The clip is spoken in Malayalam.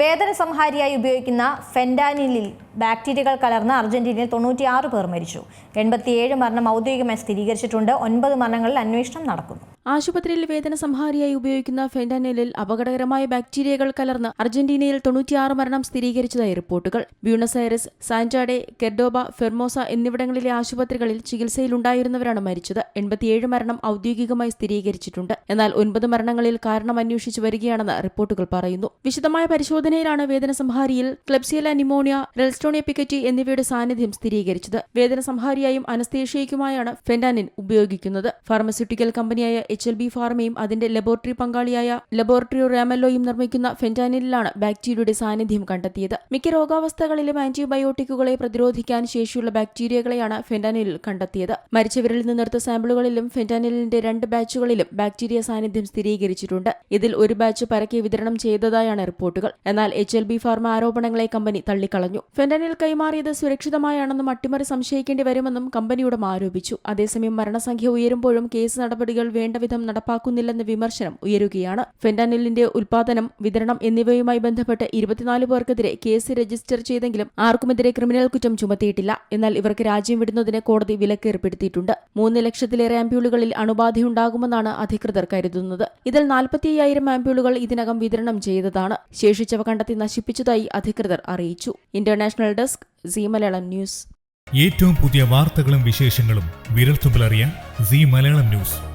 വേദന സംഹാരിയായി ഉപയോഗിക്കുന്ന ഫെൻഡാനിലിൽ ബാക്ടീരിയകൾ കലർന്ന് അർജന്റീനയിൽ തൊണ്ണൂറ്റിയാറ് പേർ മരിച്ചു. എൺപത്തിയേഴ് മരണം ഔദ്യോഗികമായി സ്ഥിരീകരിച്ചിട്ടുണ്ട്. ഒൻപത് മരണങ്ങളിൽ അന്വേഷണം നടക്കുന്നു. ആശുപത്രിയിൽ വേദന സംഹാരിയായി ഉപയോഗിക്കുന്ന ഫെന്റനിലിൽ അപകടകരമായ ബാക്ടീരിയകൾ കലർന്ന് അർജന്റീനയിൽ തൊണ്ണൂറ്റിയാറ് മരണം സ്ഥിരീകരിച്ചതായി റിപ്പോർട്ടുകൾ. ബ്യൂണസ് ഐറസ് സാൻജാഡെ കെർഡോബ ഫെർമോസ എന്നിവിടങ്ങളിലെ ആശുപത്രികളിൽ ചികിത്സയിലുണ്ടായിരുന്നവരാണ് മരിച്ചത്. എൺപത്തിയേഴ് മരണം ഔദ്യോഗികമായി സ്ഥിരീകരിച്ചിട്ടുണ്ട്. എന്നാൽ ഒൻപത് മരണങ്ങളിൽ കാരണം അന്വേഷിച്ചു വരികയാണെന്ന് റിപ്പോർട്ടുകൾ പറയുന്നു. വിശദമായ പരിശോധനയിലാണ് വേദന സംഹാരിയിൽ ക്ലെപ്സിയല നിമോണിയ റെൽസ്റ്റോണിയ പിക്കറ്റി എന്നിവയുടെ സാന്നിധ്യം സ്ഥിരീകരിച്ചത്. വേദന സംഹാരിയായും അനസ്തേഷ്യയ്ക്കുമായാണ് ഫെന്റാനിൻ ഉപയോഗിക്കുന്നത്. ഫാർമസ്യൂട്ടിക്കൽ കമ്പനിയായ എച്ച് എൽ ബി ഫാർമയും അതിന്റെ ലബോറട്ടറി പങ്കാളിയായ ലബോറട്ടറി റാമല്ലോയും നിർമ്മിക്കുന്ന ഫെന്റാനിലാണ് ബാക്ടീരിയയുടെ സാന്നിധ്യം കണ്ടെത്തിയത്. മിക്ക രോഗാവസ്ഥകളിലും ആന്റിബയോട്ടിക്കുകളെ പ്രതിരോധിക്കാൻ ശേഷിയുള്ള ബാക്ടീരിയകളെയാണ് ഫെന്റാനിലിൽ കണ്ടെത്തിയത്. മരിച്ചവരിൽ നിന്നെടുത്ത സാമ്പിളുകളിലും ഫെന്റാനിലിന്റെ രണ്ട് ബാച്ചുകളിലും ബാക്ടീരിയ സാന്നിധ്യം സ്ഥിരീകരിച്ചിട്ടുണ്ട്. ഇതിൽ ഒരു ബാച്ച് പരക്കെ വിതരണം ചെയ്തതായാണ് റിപ്പോർട്ടുകൾ. എന്നാൽ എച്ച് എൽ ബി ഫാർമ ആരോപണങ്ങളെ കമ്പനി തള്ളിക്കളഞ്ഞു. ഫെന്റാനിൽ കൈമാറിയത് സുരക്ഷിതമായാണെന്നും അട്ടിമറി സംശയിക്കേണ്ടി വരുമെന്നും കമ്പനിയുടെ ആരോപിച്ചു. അതേസമയം മരണസംഖ്യ ഉയരുമ്പോഴും കേസ് നടപടികൾ വേണ്ടവിധം നടപ്പാക്കുന്നില്ലെന്ന വിമർശനം ഉയരുകയാണ്. ഫെന്റാനിലിന്റെ ഉൽപാദനം വിതരണം എന്നിവയുമായി ബന്ധപ്പെട്ട് ഇരുപത്തിനാല് പേർക്കെതിരെ കേസ് രജിസ്റ്റർ ചെയ്തെങ്കിലും ആർക്കുമെതിരെ ക്രിമിനൽ കുറ്റം ചുമത്തിയിട്ടില്ല. എന്നാൽ ഇവർക്ക് രാജ്യം വിടുന്നതിന് കോടതി വിലക്ക് ഏർപ്പെടുത്തിയിട്ടുണ്ട് മൂന്ന് ലക്ഷത്തിലേറെ ആംപ്യൂളുകളിൽ അണുബാധയുണ്ടാകുമെന്നാണ് അധികൃതർ കരുതുന്നത്. ഇതിൽ നാൽപ്പത്തി അയ്യായിരം ആംപ്യൂളുകൾ ഇതിനകം വിതരണം ചെയ്തതാണ്. ശേഷിച്ചവ കണ്ടെത്തി നശിപ്പിച്ചതായി അധികൃതർ അറിയിച്ചു. International desk C Malayalam news. ഏറ്റവും പുതിയ വാർത്തകളും വിശേഷങ്ങളും വിരൽത്തുമ്പിലറിയാൻ സി മലയാളം ന്യൂസ്.